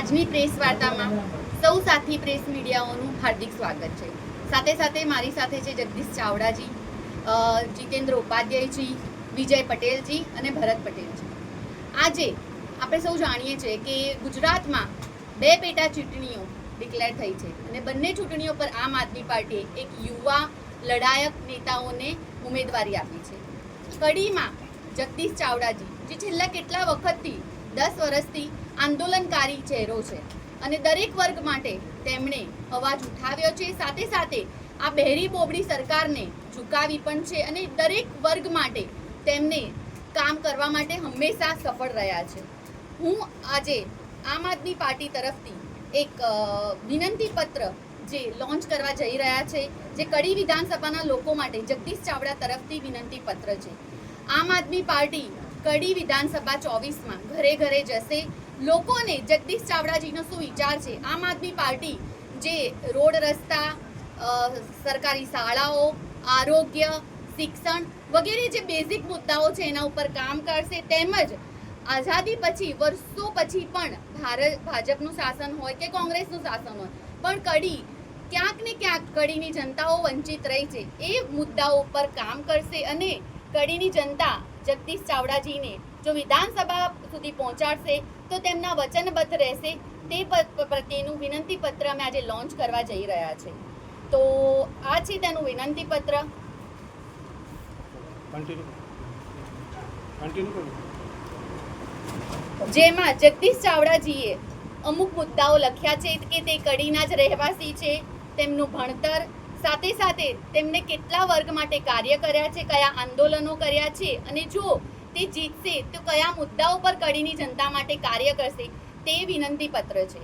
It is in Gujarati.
આજની પ્રેસ વાર્તામાં સૌ સાથી પ્રેસ મીડિયાઓનું હાર્દિક સ્વાગત છે. સાથે સાથે મારી સાથે છે જગદીશ ચાવડાજી જીતેન્દ્ર ઉપાધ્યાયજી, વિજય પટેલજી અને ભરત પટેલજી. આજે આપણે સૌ જાણીએ છીએ કે ગુજરાતમાં બે પેટા ચૂંટણીઓ ડિક્લેર થઈ છે અને બંને ચૂંટણીઓ પર આમ આદમી પાર્ટીએ એક યુવા લડાયક નેતાઓને ઉમેદવારી આપી છે. કડીમાં જગદીશ ચાવડાજી, જે છેલ્લા કેટલા વખતથી દસ વર્ષથી આંદોલનકારી ચહેરો છે અને દરેક વર્ગ માટે તેમણે અવાજ ઉઠાવ્યો છે. સાથે સાથે આ બહેરી બોબડી સરકારને ઝુકાવી પણ છે અને દરેક વર્ગ માટે તેમને કામ કરવા માટે હંમેશા સફળ રહ્યા છે. હું આજે આમ આદમી પાર્ટી તરફથી એક વિનંતી પત્ર જે લોન્ચ કરવા જઈ રહ્યા છે, જે કડી વિધાનસભાના લોકો માટે જગદીશ ચાવડા તરફથી વિનંતી પત્ર છે. આમ આદમી પાર્ટી કડી વિધાનસભા ચોવીસમાં ઘરે ઘરે જશે. લોકોને જગદીશ ચાવડાજીનો શું વિચાર છે? આમ આદમી પાર્ટી જે રોડ રસ્તા સરકારી શાળાઓ, આરોગ્ય, શિક્ષણ વગેરે જે બેઝિક મુદ્દાઓ છે એના ઉપર કામ કરશે તેમજ આઝાદી પછી, વર્ષો પછી પણ ભારત ભાજપનું શાસન હોય કે કોંગ્રેસનું શાસન હોય, પણ કડી ક્યાંક ને ક્યાંક કડીની જનતાઓ વંચિત રહી છે. એ મુદ્દાઓ ઉપર કામ કરશે અને કડીની જનતા જગદીશ ચાવડાજીને જો વિધાનસભા સુધી પહોંચાડશે તો તેમના વચનબદ્ધ રહેશે તે પ્રત્યેનું વિનંતી પત્ર અમે આજે લોન્ચ કરવા જઈ રહ્યા છે. તો આ છે તેનું વિનંતી પત્ર જેમાં જગદીશ ચાવડાજીએ અમુક મુદ્દાઓ લખ્યા છે કે તે કડીના જ રહેવાસી છે તેમનું ભણતર સાથે સાથે તેમણે કેટલા વર્ગ માટે કાર્ય કર્યા છે, કયા આંદોલનો કર્યા છે અને જો તે જીતશે તો કયા મુદ્દાઓ પર કડીની જનતા માટે કાર્ય કરશે તે વિનંતી પત્ર છે.